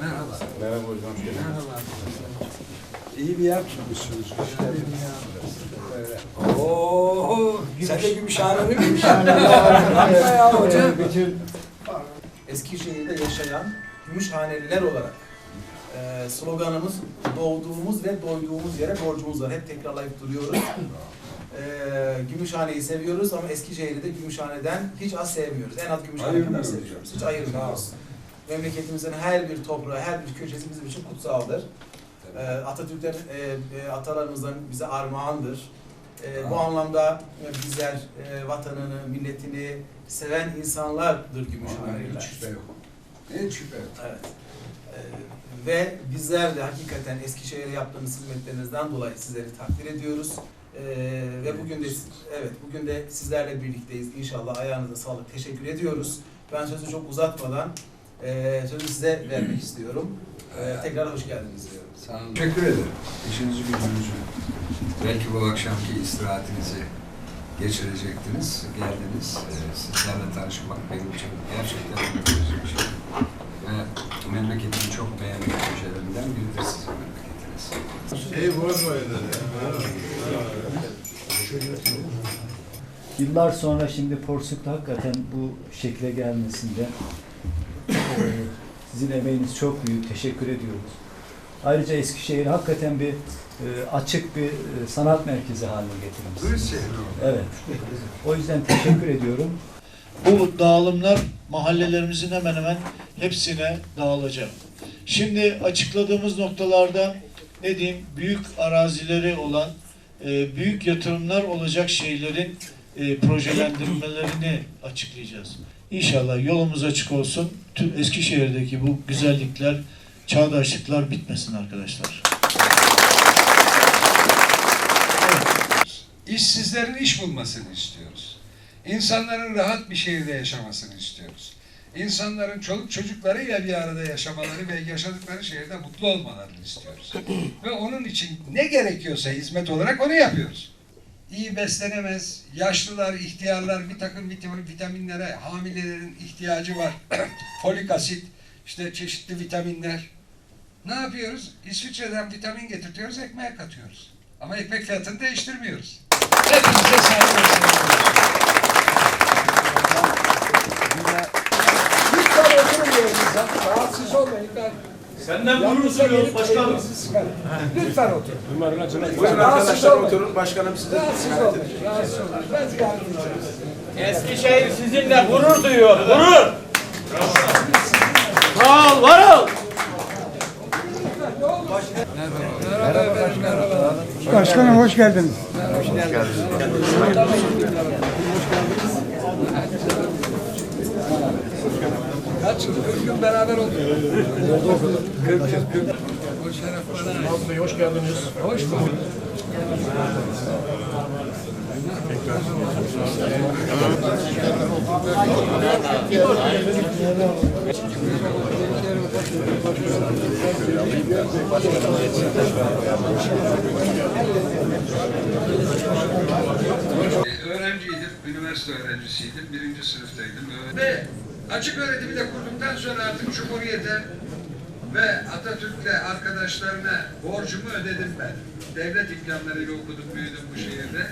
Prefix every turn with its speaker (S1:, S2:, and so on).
S1: Merhaba.
S2: Merhaba.
S3: İyi bir yer tutmuşsunuz. Hoş.
S1: Oo,
S3: Sen de Gümüşhane'ni mi?
S1: ya hocam.
S4: Eskişehir'de yaşayan Gümüşhaneliler olarak e, sloganımız doğduğumuz ve doyduğumuz yere borcumuz var. Hep tekrarlayıp duruyoruz. E, Gümüşhane'yi seviyoruz ama Eskişehir'i de Gümüşhane'den hiç az sevmiyoruz. En az Gümüşhane kadar seviyoruz. Hiç ayırmıyoruz. Memleketimizin her bir toprağı, her bir köşesi bizim için kutsaldır. E, Atatürk'ten, e, e, atalarımızdan bize armağandır. E, bu anlamda bizler e, vatanını, milletini seven insanlardır
S3: Hiç
S4: Gümüşhaneliler.
S3: şüphe yok. Hiç şüphe yok.
S4: Evet. Ee, ve bizler de hakikaten Eskişehir'e yaptığınız hizmetlerinizden dolayı sizleri takdir ediyoruz. Ee, ve bugün de evet bugün de sizlerle birlikteyiz. İnşallah ayağınıza sağlık. Teşekkür ediyoruz. Ben sözü çok uzatmadan e, sözü size vermek istiyorum. Ee, tekrar hoş geldiniz diyorum.
S1: Sağ olun. Teşekkür ederim. İşinizi gücünüzü. Belki bu akşamki istirahatinizi geçirecektiniz. Geldiniz. Ee, sizlerle tanışmak benim için gerçekten bir şey.
S5: Yıllar sonra şimdi Porsuk'ta hakikaten bu şekle gelmesinde eee, sizin emeğiniz çok büyük. Teşekkür ediyoruz. Ayrıca Eskişehir hakikaten bir eee, açık bir eee, sanat merkezi haline getirmişsiniz. Evet. O yüzden teşekkür ediyorum.
S6: Bu dağılımlar mahallelerimizin hemen hemen hepsine dağılacak. Şimdi açıkladığımız noktalarda ne diyeyim büyük arazileri olan e, büyük yatırımlar olacak şeylerin e, projelendirmelerini açıklayacağız. İnşallah yolumuz açık olsun. Tüm Eskişehir'deki bu güzellikler, çağdaşlıklar bitmesin arkadaşlar.
S7: İşsizlerin iş bulmasını istiyoruz. İnsanların rahat bir şehirde yaşamasını istiyoruz. İnsanların çoluk çocuklarıyla bir arada yaşamaları ve yaşadıkları şehirde mutlu olmalarını istiyoruz. Ve onun için ne gerekiyorsa hizmet olarak onu yapıyoruz. İyi beslenemez, yaşlılar, ihtiyarlar bir takım vitamin, vitaminlere hamilelerin ihtiyacı var. Folik asit, işte çeşitli vitaminler. Ne yapıyoruz? İsviçre'den vitamin getirtiyoruz, ekmeğe katıyoruz. Ama ekmek fiyatını değiştirmiyoruz. Hepimize sahip olsun.
S3: Lütfen oturun yerinizden. Rahatsız olmayın. Ben
S8: Senden gurur duyuyoruz başkanım.
S3: Lütfen oturun.
S2: Buyurun
S3: Lütfen rahatsız
S2: arkadaşlar oturun. Başkanım size
S3: Rahatsız. Rahatsız. Ben edeceğim.
S8: Eskişehir sizinle gurur duyuyor. Gurur. Sağ ol, var ol.
S9: Başkanım hoş geldiniz.
S3: Kaç yıl? 40 gün beraber olduk. 40 yıl. 40 yıl. O şeref bana.
S8: Mahmut Bey hoş geldiniz.
S3: Hoş bulduk.
S7: Öğrenciydim, üniversite öğrencisiydim, birinci sınıftaydım. Ve açık öğretimi de kurduktan sonra artık Cumhuriyet'e ve Atatürk'le arkadaşlarına borcumu ödedim ben. Devlet imkanlarıyla okudum, büyüdüm bu şehirde.